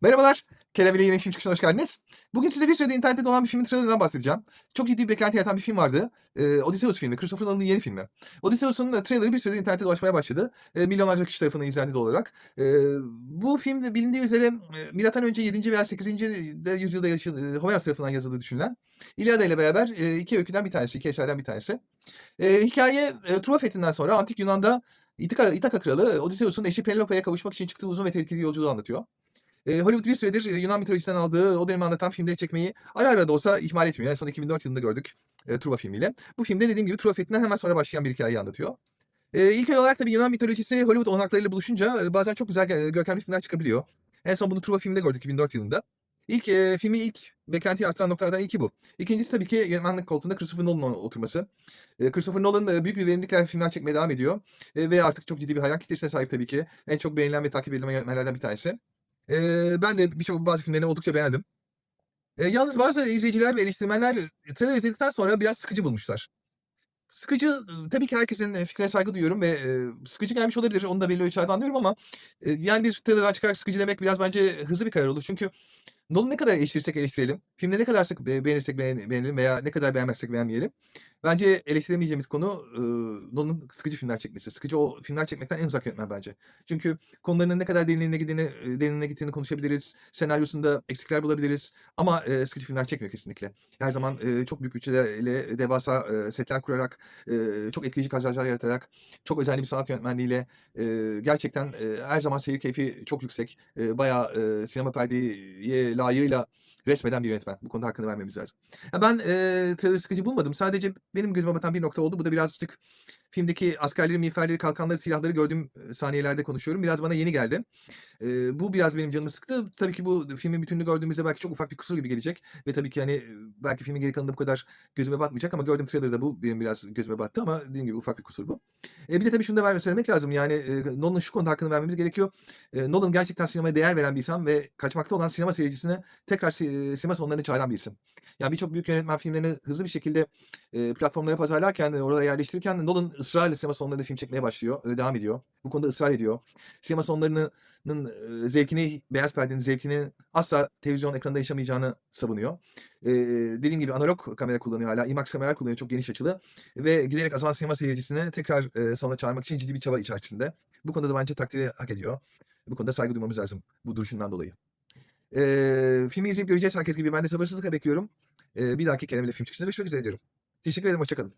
Merhabalar. Kerem ile yeni film çıkışına hoş geldiniz. Bugün size bir sürede internette dolan bir filmin trailerından bahsedeceğim. Çok ciddi bir beklenti yaratan bir film vardı. Ee, Odysseus filmi, Christopher Nolan'ın yeni filmi. Odysseus'un trailerı bir sürede internette dolaşmaya başladı. Ee, milyonlarca kişi tarafından izlendi olarak. Ee, bu film de bilindiği üzere e, milattan önce 7. veya 8. de yüzyılda yaşadığı, Homeros tarafından yazıldığı düşünülen İlyada ile beraber e, iki öyküden bir tanesi, iki eserden bir tanesi. Ee, hikaye e, Truva Fethi'nden sonra Antik Yunan'da İtika, İtaka kralı Odysseus'un eşi Penelope'ye kavuşmak için çıktığı uzun ve tehlikeli yolculuğu anlatıyor. Eee, Hollywood bir süredir, eee, Yunan mitolojisinden aldığı o dönemi anlatan filmleri çekmeyi ara ara da olsa ihmal etmiyor. En son 2004 yılında gördük, eee, Truva filmiyle. Bu filmde dediğim gibi Truva Fethi'nden hemen sonra başlayan bir hikâyeyi anlatıyor. Eee, ilk olarak tabii Yunan mitolojisi Hollywood olanaklarıyla buluşunca, eee, bazen çok güzel, eee, görkemli filmler çıkabiliyor. En son bunu Truva filminde gördük 2004 yılında. İlk, eee, filmi ilk beklentiyi artıran noktalardan ilki bu. İkincisi tabii ki yönetmenlik koltuğunda Christopher Nolan'ın oturması. Eee, Christopher Nolan, eee, büyük bir verimlilikle filmler çekmeye devam ediyor, eee, ve artık çok ciddi bir hayran kitlesine sahip tabii ki. En çok beğenilen ve takip edilen yönetmenlerden bir tanesi. Eee, ben de birçok bazı filmlerini oldukça beğendim. Eee, yalnız bazı izleyiciler ve eleştirmenler, trailer izledikten sonra biraz sıkıcı bulmuşlar. Sıkıcı, tabii ki herkesin, fikrine saygı duyuyorum ve, eee, sıkıcı gelmiş olabilir. Onu da belli ölçüde anlıyorum ama, eee, yani bir trailer'dan çıkarak sıkıcı demek biraz bence hızlı bir karar olur. Çünkü Nolan'ı ne kadar eleştirirsek eleştirelim, filmleri ne kadar sık be beğenirsek beğen beğenelim veya ne kadar beğenmezsek beğenmeyelim, bence eleştiremeyeceğimiz konu, ııı, Nolan'ın sıkıcı filmler çekmesi. Sıkıcı o filmler çekmekten en uzak yönetmen bence. Çünkü konularının ne kadar derinliğine eee, derinliğine gittiğini konuşabiliriz. Senaryosunda eksikler bulabiliriz ama, eee, sıkıcı filmler çekmiyor kesinlikle. Her zaman, eee, çok büyük bütçelerle devasa, eee, setler kurarak, eee, çok etkileyici kadrajlar yaratarak, çok özenli bir sanat yönetmenliğiyle, eee, gerçekten, eee, her zaman seyir keyfi çok yüksek, eee, bayağı, eee, sinema perdeye layığıyla resmeden bir yönetmen. Bu konuda hakkını vermemiz lazım. Ya, ben, eee, trailer'ı sıkıcı bulmadım. Sadece benim gözüme batan bir nokta oldu. Bu da birazcık filmdeki askerleri, miğferleri, kalkanları, silahları gördüğüm, saniyelerde konuşuyorum. Biraz bana yeni geldi. Eee, bu biraz benim canımı sıktı. Tabii ki bu filmin bütününü gördüğümüzde belki çok ufak bir kusur gibi gelecek ve tabii ki, hani, belki filmin geri kalanında bu kadar gözüme batmayacak ama gördüğüm trailer'da bu benim biraz gözüme battı ama dediğim gibi ufak bir kusur bu. Eee, bir de tabii şunu da söylemek lazım, yani, eee, Nolan'ın şu konuda hakkını vermemiz gerekiyor. Eee, Nolan gerçekten sinemaya değer veren bir insan ve kaçmakta olan sinema seyircisini tekrar si eee, sinema salonlarına çağıran bir isim. Yani, birçok büyük yönetmen filmlerini hızlı bir şekilde, eee, platformlara pazarlarken, oralara yerleştirirken Nolan ısrarla sinema salonlarında film çekmeye başlıyor, eee, devam ediyor. Bu konuda ısrar ediyor. Sinema salonlarının eee, zevkini, beyaz perdenin zevkini asla televizyon ekranında yaşamayacağını savunuyor. Eee, dediğim gibi analog kamera kullanıyor hâlâ. IMAX kameralar kullanıyor çok geniş açılı ve giderek azalan sinema seyircisini tekrar, eee, salona çağırmak için ciddi bir çaba içerisinde. Bu konuda da bence takdiri hak ediyor. Bu konuda saygı duymamız lazım bu duruşundan dolayı. Eee, filmi izleyip göreceğiz herkes gibi. Ben de sabırsızlıkla bekliyorum. Eee, bir dahaki Kerem ile film çıkışında görüşmek üzere diyorum. Teşekkür ederim, hoşça kalın.